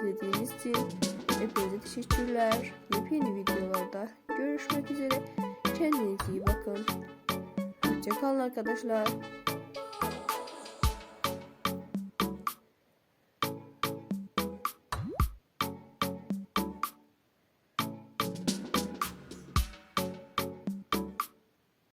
İzlediğiniz için hepinize teşekkürler. Yepyeni videolarda görüşmek üzere. Kendinize iyi bakın. Hoşçakalın arkadaşlar.